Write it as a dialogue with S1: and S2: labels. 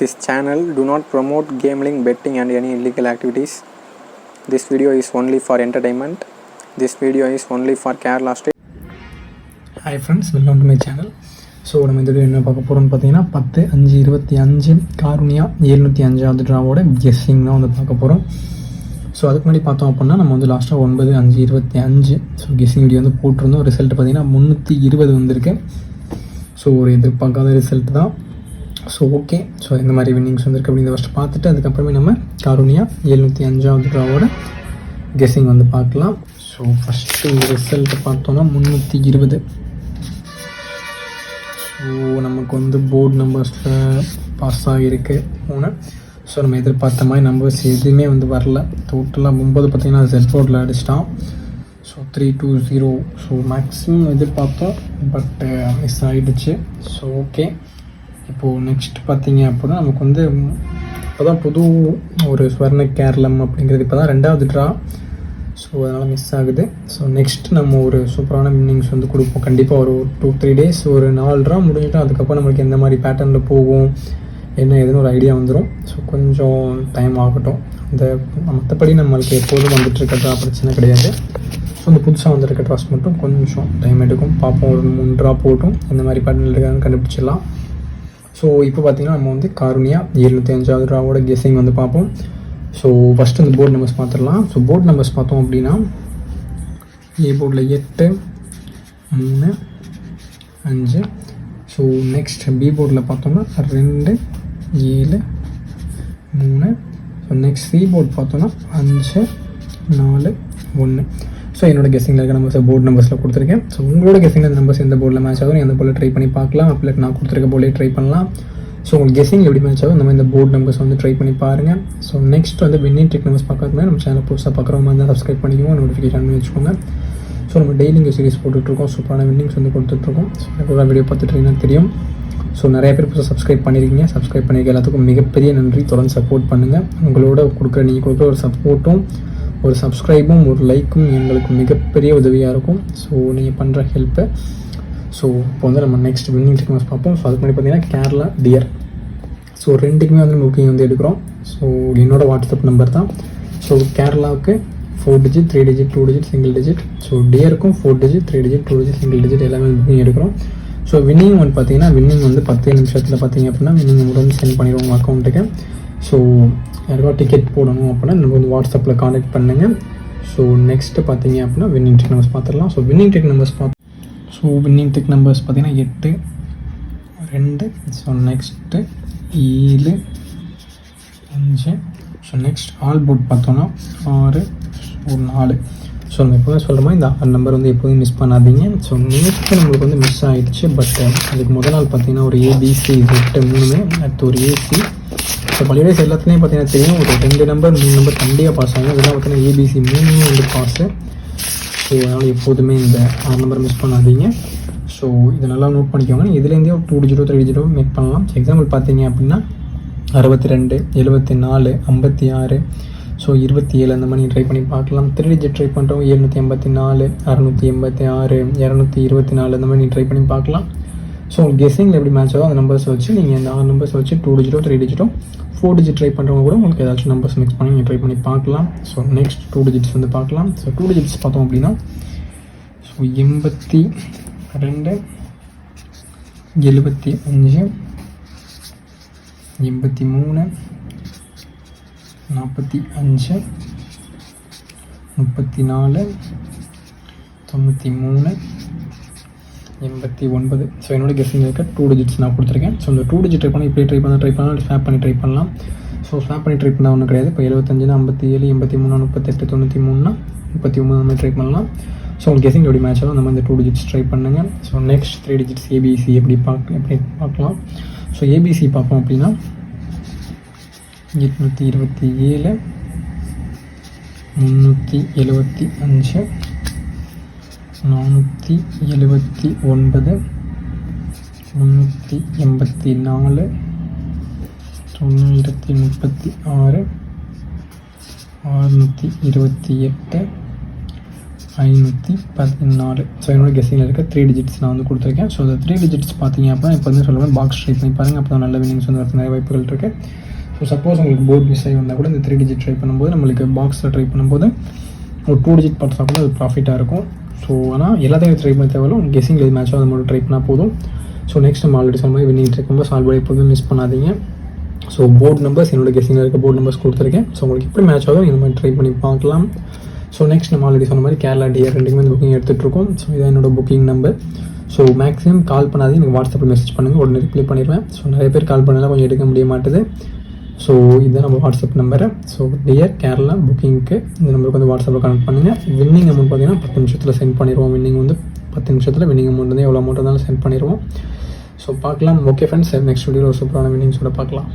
S1: This channel do not promote gambling, betting and any illegal activities. This video is only for entertainment. This video is only for Kerala state.
S2: Hi friends welcome to my channel so நம்ம இந்த video என்ன பார்க்க போகிறோம்னு பார்த்தீங்கன்னா பத்து அஞ்சு இருபத்தி அஞ்சு காருணியா எழுநூற்றி அஞ்சாவது ட்ராவோட கெஸ்ஸிங் தான் வந்து பார்க்க போகிறோம் ஸோ அதுக்கு முன்னாடி பார்த்தோம் அப்படின்னா நம்ம வந்து லாஸ்ட்டாக ஒன்பது அஞ்சு இருபத்தி அஞ்சு ஸோ கெஸ்ஸிங் வீடியோ வந்து போட்டிருந்தோம் ரிசல்ட் பார்த்தீங்கன்னா முந்நூற்றி இருபது வந்திருக்கு ஸோ ஒரு எதிர்பார்க்காத ரிசல்ட் தான் ஸோ ஓகே ஸோ இந்த மாதிரி வின்னிங்ஸ் வந்திருக்கு அப்படின்னு ஃபஸ்ட்டு பார்த்துட்டு அதுக்கப்புறமே நம்ம காரூனியா எழுநூற்றி அஞ்சாவது ட்ராவோட கெஸ்ஸிங் வந்து பார்க்கலாம். ஸோ ஃபஸ்ட்டு ரிசல்ட் பார்த்தோன்னா முந்நூற்றி இருபது. ஸோ நமக்கு வந்து போர்டு நம்பர்ஸில் பாஸ் ஆகியிருக்கு மூணு ஸோ நம்ம எதிர்பார்த்த மாதிரி நம்பர்ஸ் எதுவுமே வந்து வரல. டோட்டலாக ஒம்பது பார்த்திங்கன்னா செட் போர்டில் அடிச்சிட்டான். So three two zero so maximum எதிர்பார்த்தோம் பட் மிஸ் ஆகிடுச்சு ஸோ ஓகே இப்போது நெக்ஸ்ட் பார்த்தீங்க அப்படின்னா நமக்கு வந்து இப்போ தான் புது ஒரு ஸ்வர்ண கேரளம் அப்படிங்கிறது இப்போ தான் ரெண்டாவது ட்ரா ஸோ அதனால் மிஸ் ஆகுது. ஸோ நெக்ஸ்ட் நம்ம ஒரு சூப்பரான இன்னிங்ஸ் வந்து கொடுப்போம். கண்டிப்பாக ஒரு டூ த்ரீ டேஸ் ஒரு நாலு ட்ரா முடிஞ்சிட்டோம் அதுக்கப்புறம் நம்மளுக்கு எந்த மாதிரி பேட்டர்னில் போகும் என்ன ஏதுன்னு ஒரு ஐடியா வந்துடும் ஸோ கொஞ்சம் டைம் ஆகட்டும். இந்த மற்றபடி நம்மளுக்கு எப்போதும் வந்துட்டு இருக்க பிரச்சனை கிடையாது. ஸோ இந்த புதுசாக வந்திருக்க ட்ராஸ் மட்டும் கொஞ்சம் டைம் எடுக்கும். பார்ப்போம் ஒரு மூணு ட்ரா போட்டும். எந்த மாதிரி பேட்டர்ன் இருக்கான்னு கண்டுபிடிச்சிடலாம். ஸோ இப்போ பார்த்தீங்கன்னா நம்ம வந்து காருணியா எழுநூற்றி அஞ்சாவது ரூபாவோட கெஸ்ஸிங் வந்து பார்ப்போம். ஸோ ஃபஸ்ட்டு இந்த போர்டு நம்பர்ஸ் பார்த்துடலாம். ஸோ போர்டு நம்பர்ஸ் பார்த்தோம் அப்படின்னா ஏ போர்டில் எட்டு மூணு அஞ்சு. ஸோ நெக்ஸ்ட் பி போர்டில் பார்த்தோம்னா ரெண்டு ஏழு மூணு. ஸோ நெக்ஸ்ட் சி போர்டு பார்த்தோன்னா அஞ்சு நாலு ஒன்று ஸோ என்னோட கெஸ்ஸிங்கில் இருக்க நம்பர்ஸ் போர்டு நம்பர்ஸில் கொடுத்துருக்கேன். ஸோ உங்களோட கெஸ்ஸிங்கில் நம்பர்ஸ் எந்த போர்டில் மேட்ச் ஆகும் எந்த போர்டில் ட்ரை பண்ணி பார்க்கலாம். அப்படி நான் கொடுத்துருக்க போர்டிலே ட்ரை பண்ணலாம். ஸோ உங்களுக்கு கெஸ்ஸிங் எப்படி மேட்ச் ஆகும் நம்ம இந்த போர்டு நம்பர்ஸ் வந்து ட்ரை பண்ணி பாருங்கள் ஸோ நெக்ஸ்ட் வந்து வின்னிங் டெக் நம்பர்ஸ் பார்க்கறதுமே நம்ம சேனல் புதுசாக பார்க்குற மாதிரி தான் சப்ஸ்கிரைப் பண்ணிக்கோங்க நோட்டிஃபிகேஷன் பண்ணி வச்சுக்கோங்க. ஸோ நம்ம டெய்லி இங்கே சீரிஸ் போட்டுட்ருக்கோம். சூப்பரான வின்னிங்ஸ் வந்து கொடுத்துட்ருக்கோம். ஸோ ரெகுலராக வீடியோ பார்த்துட்டு தெரியும். ஸோ நிறைய பேர் புதுசாக சப்ஸ்கிரைப் பண்ணியிருக்கீங்க சப்ஸ்கிரைப் பண்ணியிருக்க எல்லாத்துக்கும் மிகப்பெரிய நன்றி. தொடர்ந்து சப்போர்ட் பண்ணுங்கள் உங்களோட கொடுக்குற நீங்கள் கொடுக்குற ஒரு சப்போர்ட்டும் ஒரு சப்ஸ்கிரைபும் ஒரு லைக்கும் எங்களுக்கு மிகப்பெரிய உதவியாக இருக்கும். ஸோ நீங்கள் பண்ணுற ஹெல்ப்பை ஸோ இப்போ வந்து நம்ம நெக்ஸ்ட் வின்னிங் டெக்னாஸ் பார்ப்போம். ஸோ அதுக்கு முன்னாடி பார்த்தீங்கன்னா கேரளா டியர் ஸோ ரெண்டுக்குமே வந்து புக்கிங் வந்து எடுக்கிறோம். ஸோ என்னோடய வாட்ஸ்அப் நம்பர் தான். ஸோ கேரளாவுக்கு four digit three digit two digit single digit so டியருக்கும் four digit three digit two digit single digit எல்லாமே புக்கிங் எடுக்கிறோம். ஸோ வின்னிங் வந்து பார்த்தீங்கன்னா வின்னிங் வந்து பத்து நிமிஷத்தில் பார்த்தீங்க அப்படின்னா வின்னிங் வந்து சென்ட் பண்ணிடுவோம் உங்கள் அக்கௌண்ட்டுக்கு ஸோ யாருக்கா டிக்கெட் போடணும் அப்படின்னா நம்ம வந்து வாட்ஸ்அப்பில் காண்டாக்ட் பண்ணுங்கள் ஸோ நெக்ஸ்ட்டு பார்த்தீங்க அப்படின்னா வின்னிங் டெக் நம்பர்ஸ் பார்த்துடலாம். ஸோ வின்னிங் டெக் நம்பர்ஸ் பார்த்து ஸோ வின்னிங் டெக் நம்பர்ஸ் பார்த்தீங்கன்னா எட்டு ரெண்டு ஸோ நெக்ஸ்ட்டு ஏழு அஞ்சு. ஸோ நெக்ஸ்ட் ஆல் போர்ட் பார்த்தோன்னா ஆறு ஒரு நாலு. ஸோ நம்ம எப்போவுமே சொல்கிறோமா இந்த ஆறு நம்பர் வந்து எப்போதும் மிஸ் பண்ணாதீங்க. ஸோ நேற்று நம்மளுக்கு வந்து மிஸ் ஆகிடுச்சு பட் uh, அதுக்கு முதல் நாள் பார்த்தீங்கன்னா ஒரு ஏபிசி எட்டு e, மூணுமே அடுத்து ஒரு ஏசி ஸோ பள்ளியோட எல்லாத்துலேயும் பார்த்தீங்கன்னா தெரியும் ஒரு ரெண்டு நம்பர் மூணு நம்பர் கண்டிப்பாக பாஸ் ஆகும். இதெல்லாம் பார்த்தீங்கன்னா ஏபிசி மூணுமே வந்து பாஸு ஸோ அதனால் எப்போதுமே இந்த ஆறு நம்பர் மிஸ் பண்ணாதீங்க. ஸோ இதை நல்லா நோட் பண்ணிக்கோங்க. இதுலேருந்தே ஒரு டூ டிஜிட்டோ த்ரீ டிஜிட்டோ மேக் பண்ணலாம். எக்ஸாம்பிள் பார்த்தீங்க அப்படின்னா அறுபத்தி ரெண்டு எழுபத்தி நாலு ஐம்பத்தி ஆறு ஸோ இருபத்தி ஏழு அந்த மாதிரி ட்ரை பண்ணி பார்க்கலாம். த்ரீ டிஜிட் ட்ரை பண்ணுறோம் எழுநூற்றி எண்பத்தி நாலு அறநூற்றி எண்பத்தி ஆறு இரநூத்தி இருபத்தி நாலு அந்த மாதிரி ட்ரை பண்ணி பார்க்கலாம். ஸோ உங்களுக்கு கெஸ்ஸிங்கில் எப்படி மேட்ச் ஆகும் அந்த நம்பர்ஸ் வச்சு நீங்கள் அந்த ஆறு நம்பர்ஸ் வச்சு டூ டிஜிட்டோ த்ரீ டிஜிட்டோ ஃபோர் டிஜிட் ட்ரை பண்ணுறவங்க கூட உங்களுக்கு ஏதாச்சும் நம்பர்ஸ் மிக்ஸ் பண்ணி நீங்கள் ட்ரை பண்ணி பார்க்கலாம். ஸோ நெக்ஸ்ட் டூ டிஜிட்ஸ் வந்து பார்க்கலாம். ஸோ டூ டிஜிட்ஸ் பார்த்தோம் அப்படின்னா ஸோ எண்பத்தி ரெண்டு எழுபத்தி அஞ்சு எண்பத்தி மூணு நாற்பத்தி அஞ்சு முப்பத்தி நாலு தொண்ணூற்றி மூணு எண்பத்தி ஒன்பது. ஸோ என்னோட கெஸ்டிங் இருக்க டூ டிஜிட்ஸ் நான் கொடுத்துருக்கேன். ஸோ இந்த டூ டிஜிட் ட்ரை பண்ணி இப்படி ட்ரை பண்ணால் ட்ரை பண்ணலாம் ஸ்வாப் பண்ணி ட்ரை பண்ணலாம். ஸோ ஸ்வாப் பண்ணி ட்ரை பண்ணால் ஒன்றும் கிடையாது. இப்போ எழுபத்தஞ்சுனா ஐம்பத்தி ஏழு எண்பத்தி மூணு முப்பத்தெட்டு தொண்ணூற்றி மூணுனா முப்பத்தி ஒம்பது மாதிரி ட்ரை பண்ணலாம். ஸோ உங்களுக்கு கெஸிங் எப்படி மேட்ச் ஆகும் நம்ம இந்த டூ டிஜிட்ஸ் ட்ரை பண்ணுங்கள் so next three digits ABC எப்படி பார்க்க எப்படி பார்க்கலாம். ஸோ ஏபிசி பார்ப்போம் அப்படின்னா எட்நூற்றி இருபத்தி ஏழு முந்நூற்றி எழுபத்தி அஞ்சு நானூற்றி எழுபத்தி ஒன்பது முந்நூற்றி எண்பத்தி நாலு தொண்ணூயிரத்தி முப்பத்தி ஆறு ஆறுநூற்றி இருபத்தி எட்டு ஐநூற்றி பதினாலு. ஸோ என்னோடய கெஸ்ஸிங்கில் இருக்க த்ரீ டிஜிட்ஸ் நான் வந்து கொடுத்துருக்கேன். ஸோ அந்த த்ரீ டிஜிட்ஸ் பார்த்தீங்க அப்படின்னா இப்போ வந்து சொல்லுவேன் பாக்ஸ் ட்ரை பண்ணி பாருங்கள் அப்போ தான் நல்ல வினிங்ஸ் வந்து நிறைய வாய்ப்புகள் இருக்குது ஸோ சப்போஸ் உங்களுக்கு போர்ட் மிஸ் ஆகி வந்தால் கூட இந்த த்ரீ டிஜிட் ட்ரை பண்ணும்போது நம்மளுக்கு பாக்ஸில் ட்ரை பண்ணும்போது ஒரு டூ டிஜிட் பார்த்தா கூட அது ப்ராஃபிட்டாக இருக்கும். ஸோ ஆனால் எல்லாத்தையும் ட்ரை பண்ண தேவையில்ல. உங்களுக்கு கெஸ்ஸிங் எது மேட்சோ அதை மட்டும் ட்ரை பண்ணால் போதும். ஸோ நெக்ஸ்ட் நம்ம ஆல்ரெடி சொன்ன மாதிரி வின்னிங் ட்ரை பண்ணும்போது சால்வ் பண்ணி எப்போதும் மிஸ் பண்ணாதீங்க. ஸோ போர்ட் நம்பர்ஸ் என்னோட கெஸிங்கில் இருக்க போர்ட் நம்பர்ஸ் கொடுத்துருக்கேன். ஸோ உங்களுக்கு எப்படி மேட்ச் ஆகும் இந்த மாதிரி ட்ரை பண்ணி பார்க்கலாம். ஸோ நெக்ஸ்ட் நம்ம ஆல்ரெடி சொன்ன மாதிரி கேரளா டிஆர் ரெண்டுக்குமே இந்த புக்கிங் எடுத்துகிட்ருக்கோம் ஸோ இதான் என்னோட booking number so maximum call பண்ணாதீங்க. எனக்கு வாட்ஸ்அப்பில் மெசேஜ் பண்ணுங்கள் உடனே ரிப்ளை பண்ணிடுவேன். ஸோ நிறைய பேர் கால் பண்ணலாம் கொஞ்சம் எடுக்க முடிய மாட்டுது. ஸோ இதுதான் நம்ம WhatsApp number so dear Kerala புக்கிங்க்கு இந்த நம்பருக்கு வந்து வாட்ஸ்அப்பில் கனெக்ட் பண்ணுங்கள் வின்னிங் அமௌண்ட் பார்த்தீங்கன்னா பத்து நிமிஷத்தில் சென்ட் பண்ணிடுவோம். வின்னிங் வந்து பத்து நிமிஷத்தில் வின்னிங் அமௌண்ட் வந்து எவ்வளோ அமௌண்ட் இருந்தாலும் சென்ட் பண்ணிடுவோம். ஸோ பார்க்கலாம். ஓகே ஃப்ரெண்ட்ஸ் நெக்ஸ்ட் வீடியோவில் சூப்பரான வின்னிங்ஸோட பார்க்கலாம்.